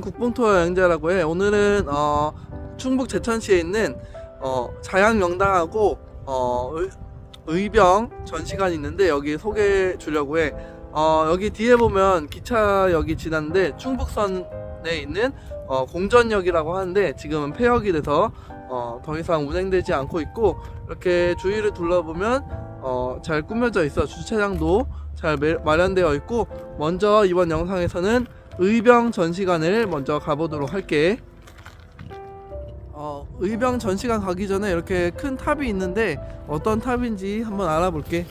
어, 나는 국뽕투어 여행자라고 해. 오늘은 어, 충북 제천시에 있는 어, 자양명당하고 어, 의, 의병 전시관이 있는데 여기 소개해 주려고 해. 어, 여기 뒤에 보면 기차역이 지났는데 충북선에 있는 어, 공전역이라고 하는데 지금은 폐역이 돼서 어, 더 이상 운행되지 않고 있고 이렇게 주위를 둘러보면 어, 잘 꾸며져 있어 주차장도 잘 매- 마련되어 있고 먼저 이번 영상에서는 의병 전시관을 먼저 가보도록 할게. 어, 의병 전시관 가기 전에 이렇게 큰 탑이 있는데 어떤 탑인지 한번 알아볼게.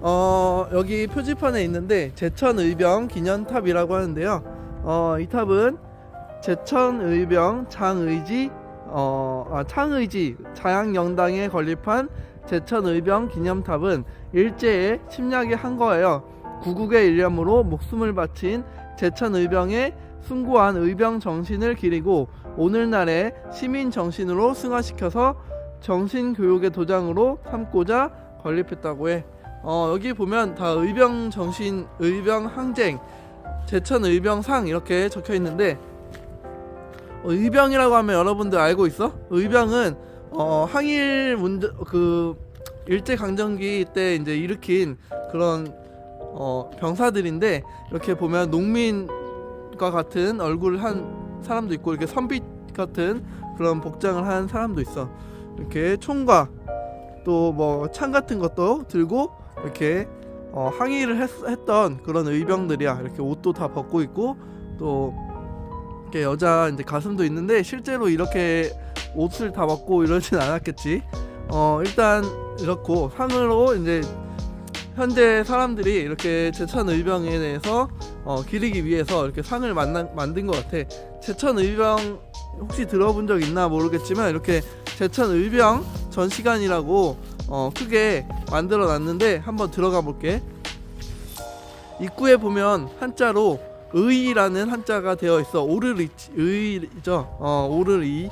어, 여기 표지판에 있는데 제천 의병 기념탑이라고 하는데요. 어, 이 탑은 제천 의병 장의지 어, 아, 창의지 자양영당에 건립한 제천 의병 기념탑은 일제에 침략이 한 거예요. 구국의 일념으로 목숨을 바친 제천 의병의 숭고한 의병 정신을 기리고 오늘날의 시민 정신으로 승화시켜서 정신 교육의 도장으로 삼고자 건립했다고 해. 어, 여기 보면 다 의병 정신, 의병 항쟁, 제천 의병상 이렇게 적혀 있는데 어, 의병이라고 하면 여러분들 알고 있어? 의병은 어, 항일 문제 그 일제 강점기 때 이제 일으킨 그런 어, 병사들인데 이렇게 보면 농민과 같은 얼굴을 한 사람도 있고 이렇게 선비 같은 그런 복장을 한 사람도 있어. 이렇게 총과 또 뭐 창 같은 것도 들고 이렇게 어, 항의를 했, 했던 그런 의병들이야. 이렇게 옷도 다 벗고 있고 또 이렇게 여자 이제 가슴도 있는데 실제로 이렇게 옷을 다 벗고 이러진 않았겠지. 어 일단 이렇고 상으로 이제 현재 사람들이 이렇게 제천 의병에 대해서 어, 기리기 위해서 이렇게 상을 만나, 만든 것 같아. 제천 의병 혹시 들어본 적 있나 모르겠지만 이렇게 제천 의병 전시관이라고 어, 크게 만들어 놨는데 한번 들어가 볼게. 입구에 보면 한자로 의라는 한자가 되어 있어. 오르리 의죠. 어, 오르리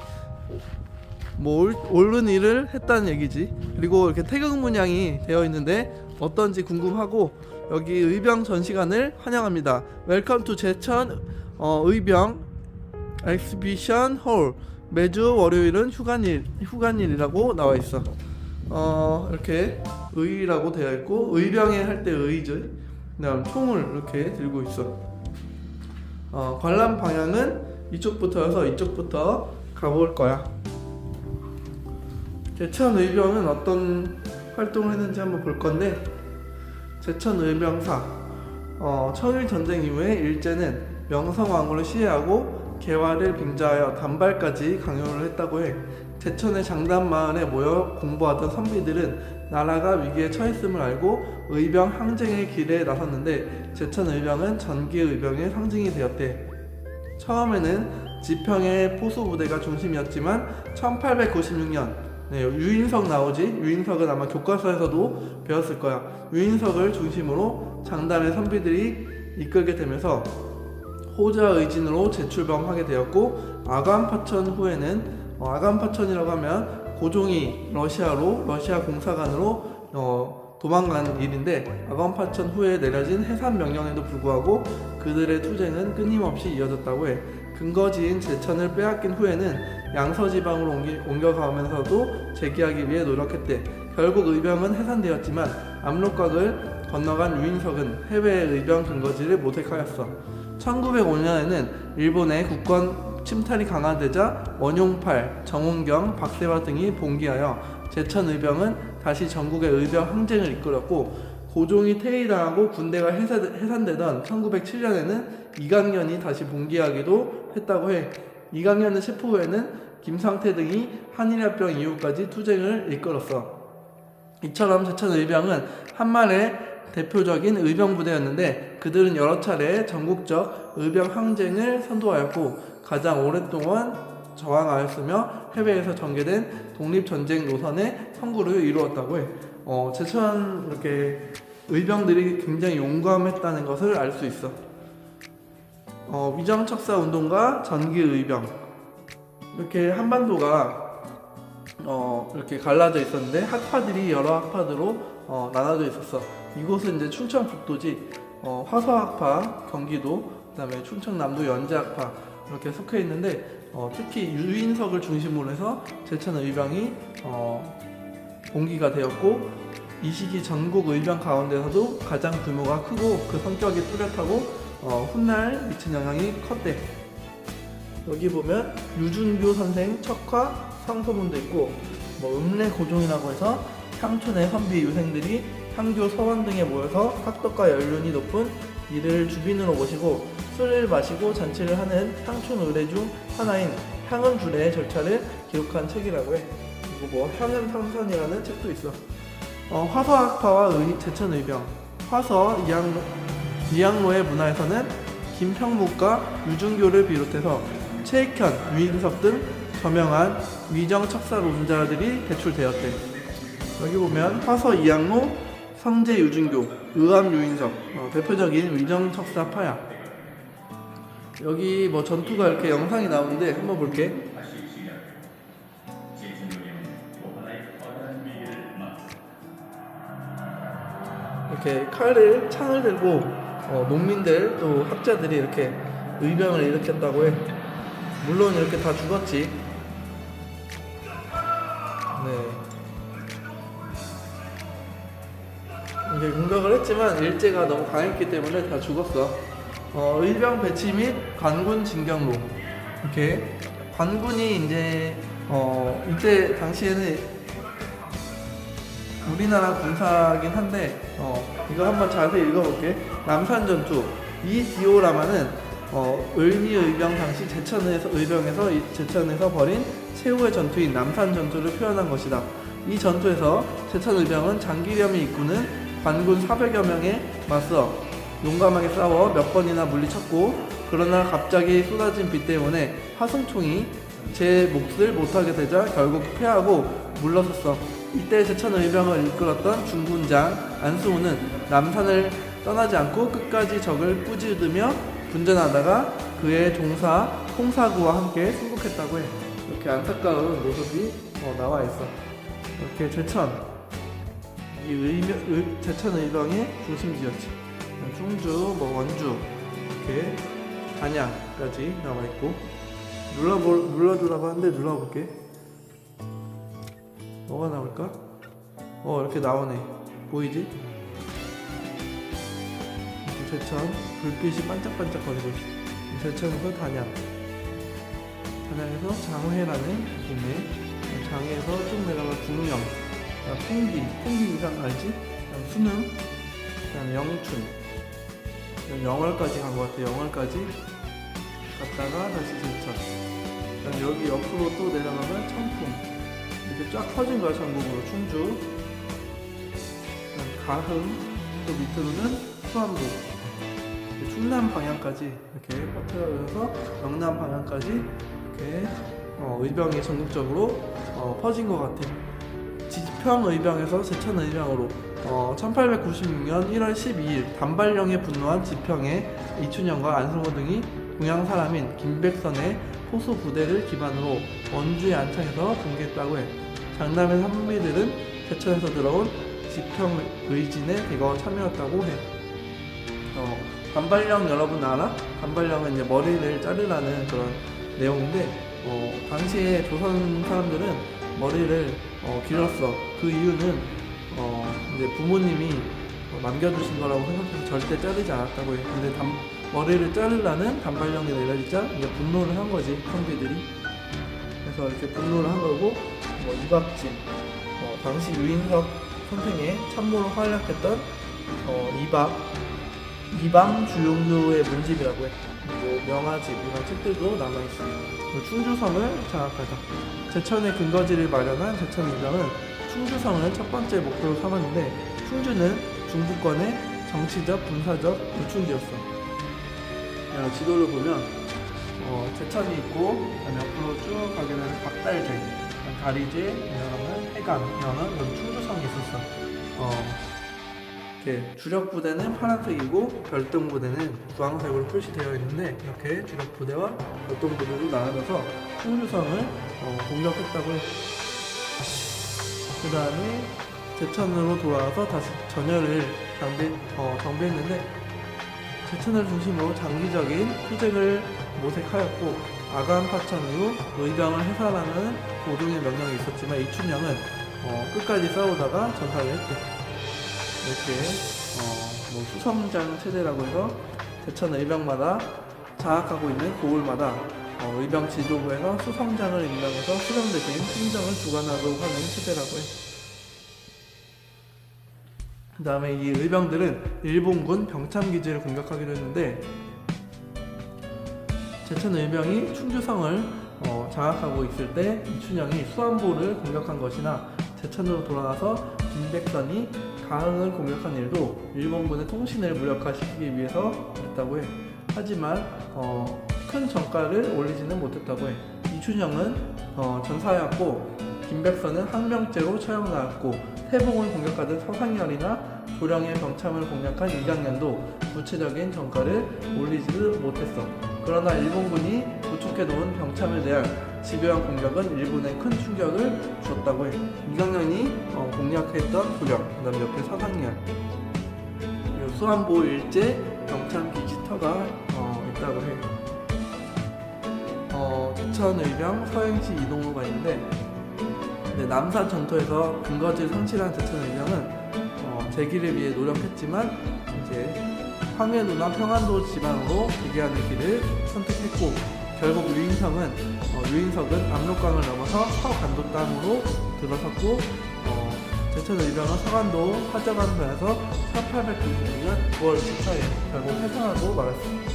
뭐 올- 옳은 일을 했다는 얘기지. 그리고 이렇게 태극 문양이 되어 있는데 어떤지 궁금하고 여기 의병 전시관을 환영합니다. 웰컴 투 제천 어, 의병 엑스비션 홀 매주 월요일은 휴관일 휴관일이라고 나와 있어. 어 이렇게 의라고 되어 있고 의병에 할 때 의죠. 그다음 총을 이렇게 들고 있어. 어 관람 방향은 이쪽부터여서 이쪽부터 가볼 거야. 제천 의병은 어떤 활동을 했는지 한번 볼 건데 제천 의병사 어, 청일 전쟁 이후에 일제는 명성왕후를 시해하고 개화를 빙자하여 단발까지 강요를 했다고 해. 제천의 장담 마을에 모여 공부하던 선비들은 나라가 위기에 처했음을 알고 의병 항쟁의 길에 나섰는데 제천 의병은 전기 의병의 상징이 되었대. 처음에는 지평의 포수 부대가 중심이었지만 1896년 네, 유인석 나오지? 유인석은 아마 교과서에서도 배웠을 거야. 유인석을 중심으로 장단의 선비들이 이끌게 되면서 호자 의진으로 재출범하게 되었고 아간파천 후에는 어, 아간파천이라고 하면 고종이 러시아로 러시아 공사관으로 어, 도망간 일인데 아간파천 후에 내려진 해산 명령에도 불구하고 그들의 투쟁은 끊임없이 이어졌다고 해. 근거지인 제천을 빼앗긴 후에는 양서지방으로 옮기, 옮겨가면서도 재기하기 위해 노력했대. 결국 의병은 해산되었지만 압록강을 건너간 유인석은 해외 의병 근거지를 모색하였어. 1905년에는 일본의 국권 침탈이 강화되자 원용팔, 정운경, 박세화 등이 봉기하여 제천 의병은 다시 전국의 의병 항쟁을 이끌었고 고종이 퇴위당하고 군대가 해산되던 1907년에는 이강년이 다시 봉기하기도 했다고 해. 이강년의 체포 후에는 김상태 등이 한일합병 이후까지 투쟁을 이끌었어. 이처럼 제천 의병은 한말의 대표적인 의병 부대였는데 그들은 여러 차례 전국적 의병 항쟁을 선도하였고 가장 오랫동안 저항하였으며 해외에서 전개된 독립전쟁 노선의 선구를 이루었다고 해. 어, 제천 이렇게 의병들이 굉장히 용감했다는 것을 알 수 있어. 어, 위정척사 운동과 전기 의병 이렇게 한반도가 어, 이렇게 갈라져 있었는데 학파들이 여러 학파들로 어, 나눠져 있었어. 이곳은 이제 충청북도지 어, 화서학파, 경기도, 그다음에 충청남도 연제학파 이렇게 속해 있는데 어, 특히 유인석을 중심으로 해서 제천 의병이 어, 봉기가 되었고 이 시기 전국 의병 가운데서도 가장 규모가 크고 그 성격이 뚜렷하고 어, 훗날 미친 영향이 컸대. 여기 보면 유준교 선생 척화 상소문도 있고 뭐 읍내 고종이라고 해서 향촌의 선비 유생들이 향교 서원 등에 모여서 학덕과 연륜이 높은 이를 주빈으로 모시고 술을 마시고 잔치를 하는 향촌 의례 중 하나인 향은 주례의 절차를 기록한 책이라고 해. 그리고 뭐 향은 상선이라는 책도 있어. 어, 화서학파와 의, 제천의병 화서 이양로, 이양로의 문화에서는 김평묵과 유준교를 비롯해서 최익현, 유인석 등 저명한 위정 척사 논자들이 배출되었대. 여기 보면 화서 이양로, 성제 유준교, 의암 유인석 어, 대표적인 위정 척사 파야. 여기 뭐 전투가 이렇게 영상이 나오는데 한번 볼게. 이렇게 칼을 창을 들고 어, 농민들 또 학자들이 이렇게 의병을 일으켰다고 해. 물론 이렇게 다 죽었지. 네. 이게 공격을 했지만 일제가 너무 강했기 때문에 다 죽었어. 어, 의병 배치 및 관군 진경로. 이렇게 관군이 이제 어, 이때 당시에는 우리나라 군사긴 한데 어, 이거 한번 자세히 읽어볼게. 남산 전투 이 디오라마는 어, 을미 의병 당시 제천에서 의병에서 이 제천에서 벌인 최후의 전투인 남산 전투를 표현한 것이다. 이 전투에서 제천 의병은 장기렴이 이끄는 관군 400여 명에 맞서 용감하게 싸워 몇 번이나 물리쳤고 그러나 갑자기 쏟아진 비 때문에 화승총이 제 몫을 못하게 되자 결국 패하고 물러섰어. 이때 제천 의병을 이끌었던 중군장 안수호는 남산을 떠나지 않고 끝까지 적을 꾸짖으며 분전하다가 그의 종사 홍사구와 함께 승복했다고 해. 이렇게 안타까운 모습이 어, 나와 있어. 이렇게 제천 이 의명, 의, 제천 의병의 중심지였지. 충주, 뭐 원주 이렇게 단양까지 나와 있고 눌러볼 눌러주라고 하는데 눌러볼게. 뭐가 나올까? 어 이렇게 나오네. 보이지? 제천 불빛이 반짝반짝거리고 있어. 이 제천에서 단양. 단양에서 장회라는 동네. 장에서 쭉 내려가 중령. 풍기. 풍기 이상 알지? 수능. 그다음 영춘. 영월까지 간 것 같아. 영월까지 갔다가 다시 제천. 그다음 여기 옆으로 또 내려가면 청풍. 이렇게 쫙 퍼진 거야 전국으로 충주. 가흥. 또 밑으로는 수안보. 충남 방향까지 이렇게 퍼져서 영남 방향까지 이렇게 어, 의병이 전국적으로 어, 퍼진 것 같아. 지평 의병에서 제천 의병으로 어, 1896년 1월 12일 단발령에 분노한 지평의 이춘영과 안승호 등이 동양 사람인 김백선의 호수 부대를 기반으로 원주의 안창에서 붕괴했다고 해. 장남의 선비들은 제천에서 들어온 지평 의진에 대거 참여했다고 해. 어, 단발령 여러분 알아? 단발령은 이제 머리를 자르라는 그런 내용인데 어, 당시에 조선 사람들은 머리를 어, 길었어. 그 이유는 어, 이제 부모님이 어, 남겨주신 거라고 생각해서 절대 자르지 않았다고 해. 근데 단, 머리를 자르라는 단발령이 내려지자 이제 분노를 한 거지 선비들이. 그래서 이렇게 분노를 한 거고 뭐 이박진, 어, 당시 유인석 선생의 참모로 활약했던 어, 이박, 이방 주용교의 문집이라고 해. 그리고 명화집 이런 책들도 남아 있습니다. 그리고 충주성을 장악하다. 제천의 근거지를 마련한 제천 의병은 충주성을 첫 번째 목표로 삼았는데 충주는 중부권의 정치적, 군사적 요충지였어. 야, 지도를 보면 어, 제천이 있고 옆으로 쭉 가게 되면 박달제, 다리제, 이러면 해강, 이러면 여기 충주성이 있었어. 어, 이렇게 주력 부대는 파란색이고 별동 부대는 주황색으로 표시되어 있는데 이렇게 주력 부대와 별동 부대로 나눠서 충주성을 어, 공격했다고 해. 그 다음에 제천으로 돌아와서 다시 전열을 정비, 어, 정비했는데 제천을 중심으로 장기적인 투쟁을 모색하였고 아간 파천 후 의병을 해산하는 고등의 명령이 있었지만 이춘향은 어, 끝까지 싸우다가 전사를 했대. 이렇게 어, 뭐 수성장 체제라고 해서 제천 의병마다 장악하고 있는 고을마다 어, 의병 지도부에서 수성장을 임명해서 수령 대신 행정을 주관하도록 하는 체제라고 해. 그 다음에 이 의병들은 일본군 병참기지를 공격하기로 했는데 제천 의병이 충주성을 어, 장악하고 있을 때 이춘영이 수안보를 공격한 것이나 제천으로 돌아가서 김백선이 가흥을 공격한 일도 일본군의 통신을 무력화시키기 위해서 했다고 해. 하지만 어, 큰 전가를 올리지는 못했다고 해. 이춘영은 어, 전사였고 김백선은 항명죄로 처형 나왔고 태봉을 공격하던 서상열이나 조령의 병참을 공략한 이강년도 구체적인 전가를 올리지도 못했어. 그러나 일본군이 구축해 놓은 병참을 대한 집요한 공격은 일본에 큰 충격을 줬다고 해. 이강년이 어, 공략했던 조령, 그 다음 옆에 서상열, 그리고 수안보 일제 병참 기지터가 어, 있다고 해. 어, 제천 의병 서행시 이동호가 있는데 네, 남산 전투에서 근거지를 성취한 제천 의병은 어, 재기를 위해 노력했지만 이제 황해도나 평안도 지방으로 대기하는 길을 선택했고 결국 유인석은 어, 유인석은 압록강을 넘어서 서간도 땅으로 들어섰고 어, 제천 의병은 서간도 화저간도에서 1896년 9월 14일 결국 해산하고 말았습니다.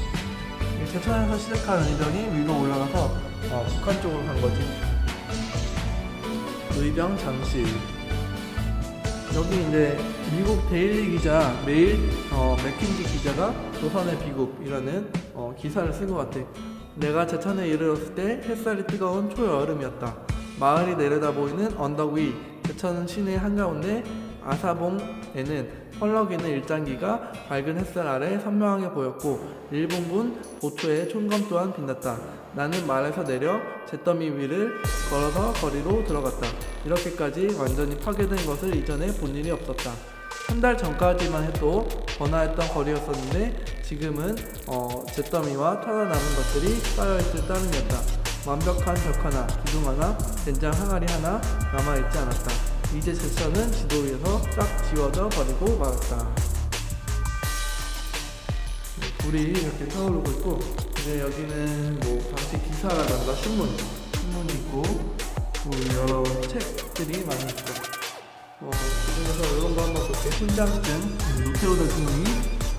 이 제천에서 시작한 의병이 위로 올라가서 어, 북한 쪽으로 간 거지. 의병 장실 여기 이제 미국 데일리 기자 메일 어, 맥킨지 기자가 조선의 비극이라는 어, 기사를 쓴 것 같아. 내가 제천에 이르렀을 때 햇살이 뜨거운 초여름이었다. 마을이 내려다 보이는 언덕 위 제천 시내 한가운데 아사봉에는 펄럭이는 일장기가 밝은 햇살 아래 선명하게 보였고 일본군 보초의 총검 또한 빛났다. 나는 말에서 내려 잿더미 위를 걸어서 거리로 들어갔다. 이렇게까지 완전히 파괴된 것을 이전에 본 일이 없었다. 한 달 전까지만 해도 번화했던 거리였었는데 지금은 어, 잿더미와 타다 남은 것들이 쌓여있을 따름이었다. 완벽한 벽 하나, 기둥 하나, 된장 항아리 하나 남아있지 않았다. 이제 제천은 지도 위에서 싹 지워져 버리고 말았다. 네, 불이 이렇게 타오르고 있고 이제 여기는 뭐 당시 기사라던가 신문, 신문이 있고 또 여러 책들이 많이 있고 어, 그중에서 이런 거 한번 볼게요. 훈장증 노태우 대통령이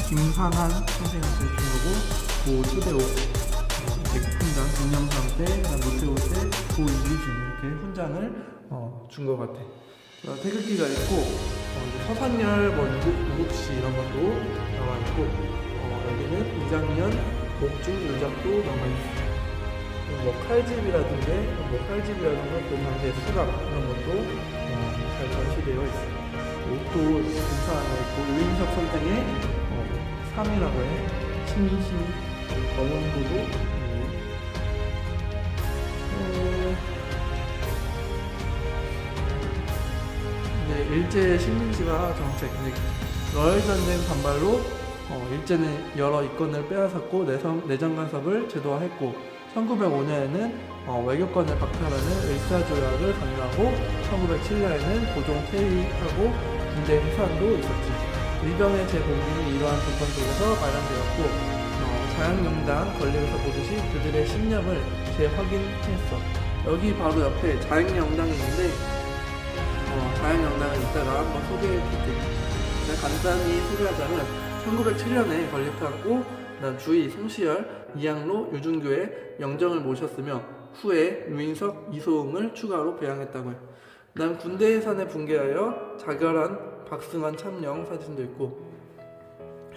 김상한 선생한테 준 거고 고 초대오 어, 백훈장 김영삼 때, 노태우 때, 고 이기준 이렇게 훈장을 어, 준것 같아. 어, 태극기가 있고 어, 서산열 뭐 유급시 이런 것도 나와 있고 어, 여기는 이장년 목중 유적도 남아 있어. 뭐 칼집이라든지 뭐 칼집이라든가 그 당시의 수갑 이런 것도 어, 잘 전시되어 있어. 옷도 괜찮아 있고 유인석 선생의 어, 3이라고 해. 신신 검은 구도. 음. 어, 네, 일제 식민지화 정책. 러일 전쟁 반발로 어, 일제는 여러 이권을 빼앗았고 내성, 내정 간섭을 제도화했고 1905년에는 어, 외교권을 박탈하는 의사조약을 강요하고 1907년에는 고종 퇴위하고 군대 해산도 있었지. 의병의 재공gin이 이러한 조건 속에서 마련되었고 어, 자양영당 권력에서 보듯이 그들의 신념을 재확인했어. 여기 바로 옆에 자양영당이 있는데 어, 자양영당은 이따가 한번 소개해줄게. 그냥 간단히 소개하자면 1907년에 건립하고 난 주의 송시열, 이양로, 유준교의 영정을 모셨으며 후에 유인석, 이소응을 추가로 배양했다고 해요. 난 군대 해산에 붕괴하여 자결한 박승환 참령 사진도 있고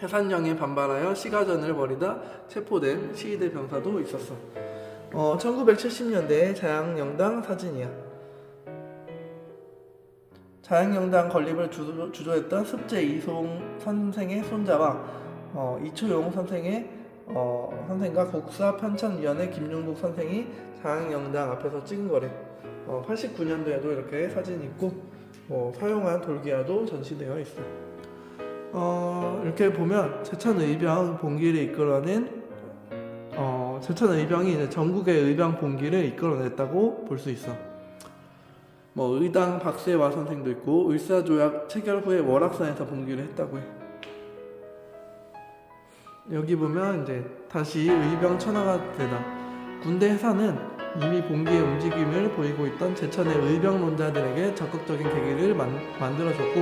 해산령에 반발하여 시가전을 벌이다 체포된 시위대 병사도 있었어. 어, 1970년대 자양영당 사진이야. 자양영당 건립을 주도, 주도했던 습제 이송 선생의 손자와 어, 이초용 선생의 어, 선생과 국사 편찬위원회 김용국 선생이 자양영당 앞에서 찍은 거래. 어, 89년도에도 이렇게 사진이 있고 뭐 사용한 돌기와도 전시되어 있어. 어, 이렇게 보면 제천 의병 봉기를 이끌어낸 어, 제천 의병이 이제 전국의 의병 봉기를 이끌어냈다고 볼 수 있어. 뭐 의당 박세와 선생도 있고 을사조약 체결 후에 월악산에서 봉기를 했다고 해. 여기 보면 이제 다시 의병 천하가 되다. 군대 해산은 이미 봉기의 움직임을 보이고 있던 제천의 의병론자들에게 적극적인 계기를 만, 만들어줬고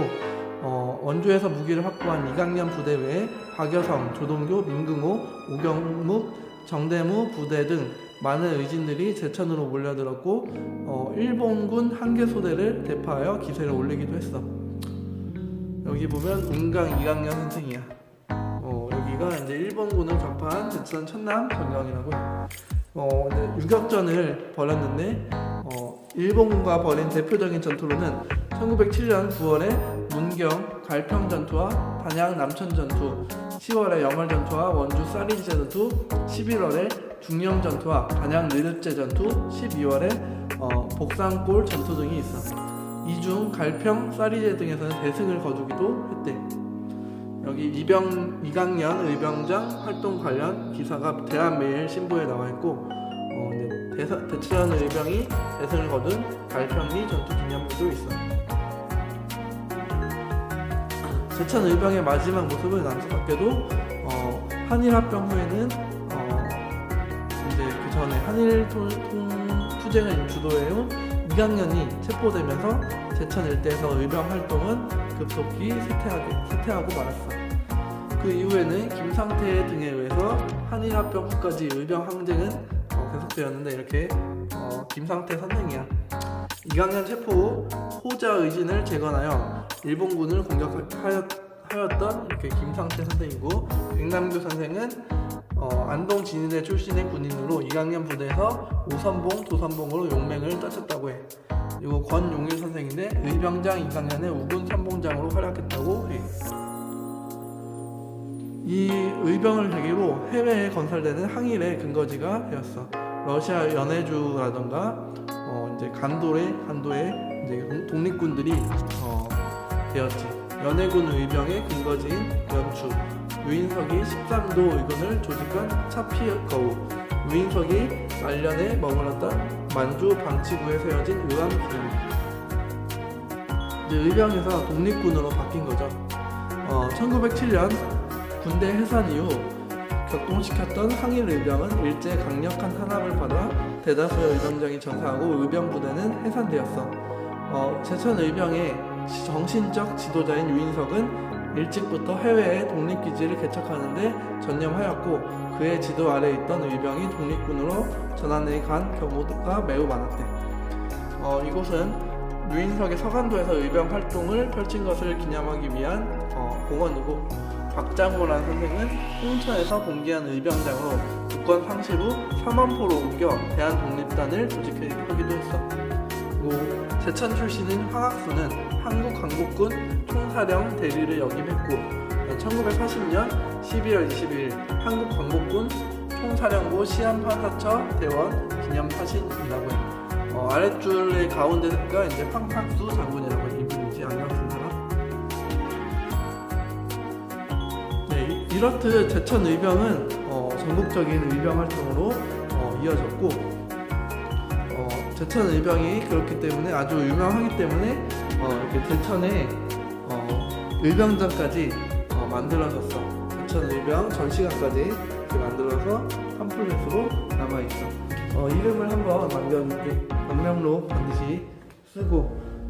어, 원주에서 무기를 확보한 이강년 부대 외에 박여성, 조동교, 민금호, 우경묵, 정대무 부대 등 많은 의진들이 제천으로 몰려들었고 어, 일본군 한개 소대를 대파하여 기세를 올리기도 했어. 여기 보면 운강 이강년 선생이야. 어, 여기가 이제 일본군을 격파한 제천 천남 전경이라고 해. 어, 이제 유격전을 벌였는데 어, 일본군과 벌인 대표적인 전투로는 1907년 9월에 문경 갈평 전투와 단양 남천 전투, 10월에 영월 전투와 원주 쌀인제 전투, 11월에 중령 전투와 단양 느릅제 전투, 12월에 어, 복산골 전투 등이 있어. 이중 갈평, 쌀이제 등에서는 대승을 거두기도 했대. 여기 이병 이강년 의병장 활동 관련 기사가 대한매일 신보에 나와 있고 어, 대사, 대천 의병이 대승을 거둔 갈평리 전투 기념물도 있어. 제천 의병의 마지막 모습은 안타깝게도 어, 한일 합병 후에는 어, 이제 그 전에 한일 통, 통 투쟁을 주도해온 이강년이 체포되면서 제천 일대에서 의병 활동은 급속히 쇠퇴하게, 쇠퇴하고 말았어. 그 이후에는 김상태 등에 의해서 한일 합병 후까지 의병 항쟁은 어, 계속되었는데 이렇게 어, 김상태 선생이야. 이강년 체포 후 호자 의진을 재건하여 일본군을 공격하였던 이렇게 김상태 선생이고 백남규 선생은 어, 안동 진위대 출신의 군인으로 이강년 부대에서 오선봉, 도선봉으로 용맹을 떨쳤다고 해. 그리고 권용일 선생인데 의병장 이강년의 우군 선봉장으로 활약했다고 해. 이 의병을 계기로 해외에 건설되는 항일의 근거지가 되었어. 러시아 연해주라던가 어 이제 간도의 간도의 이제 동- 독립군들이 어 되었지. 연해군 의병의 근거지인 연추. 유인석이 13도 의군을 조직한 차피거우. 유인석이 말년에 머물렀던 만주 방치구에 세워진 의암 기념. 이제 의병에서 독립군으로 바뀐 거죠. 어, 1907년 군대 해산 이후 격동시켰던 항일 의병은 일제 강력한 탄압을 받아 대다수의 의병장이 전사하고 의병 부대는 해산되었어. 어, 제천 의병의 지- 정신적 지도자인 유인석은 일찍부터 해외에 독립기지를 개척하는데 전념하였고 그의 지도 아래 있던 의병이 독립군으로 전환해 간 경우가 매우 많았대. 어, 이곳은 유인석의 서간도에서 의병 활동을 펼친 것을 기념하기 위한 어, 공원이고 박장호라는 선생은 홍천에서 공개한 의병장으로 국권 상실 후 삼원포로 옮겨 대한독립단을 조직하기도 했어. 그리고 제천 출신인 황학수는 한국광복군 총사령 대리를 역임했고 1940년 12월 22일 한국광복군 총사령부 시한판사처 대원 기념사진이라고 해. 어, 아랫줄의 가운데가 이제 황학수 장군이 이- 이렇듯 제천 의병은 어, 전국적인 의병 활동으로 어, 이어졌고 어, 제천 의병이 그렇기 때문에 아주 유명하기 때문에 어, 이렇게 제천에 어, 의병장까지 어, 만들어졌어. 제천 의병 전시관까지 이렇게 만들어서 팜플렛으로 남아 있어. 어, 이름을 한번 남겨놓을게. 방명록 반드시 쓰고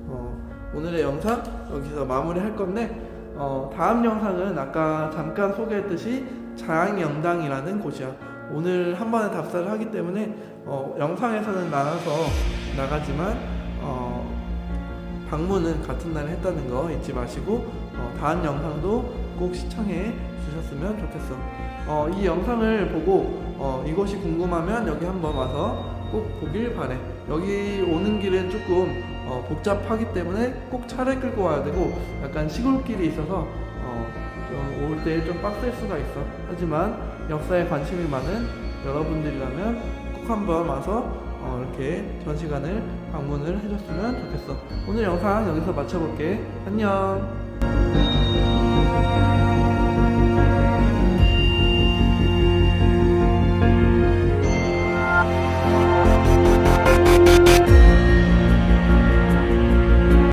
어, 오늘의 영상 여기서 마무리할 건데 어, 다음 영상은 아까 잠깐 소개했듯이 자양영당이라는 곳이야. 오늘 한 번에 답사를 하기 때문에 어, 영상에서는 나가서 나가지만 어, 방문은 같은 날에 했다는 거 잊지 마시고 어, 다음 영상도 꼭 시청해 주셨으면 좋겠어. 어, 이 영상을 보고 어, 이곳이 궁금하면 여기 한번 와서 꼭 보길 바래. 여기 오는 길은 조금 어, 복잡하기 때문에 꼭 차를 끌고 와야 되고 약간 시골길이 있어서 어, 올 때 좀 빡셀 수가 있어. 하지만 역사에 관심이 많은 여러분들이라면 꼭 한번 와서 어, 이렇게 전시관을 방문을 해줬으면 좋겠어. 오늘 영상 여기서 마쳐볼게. 안녕.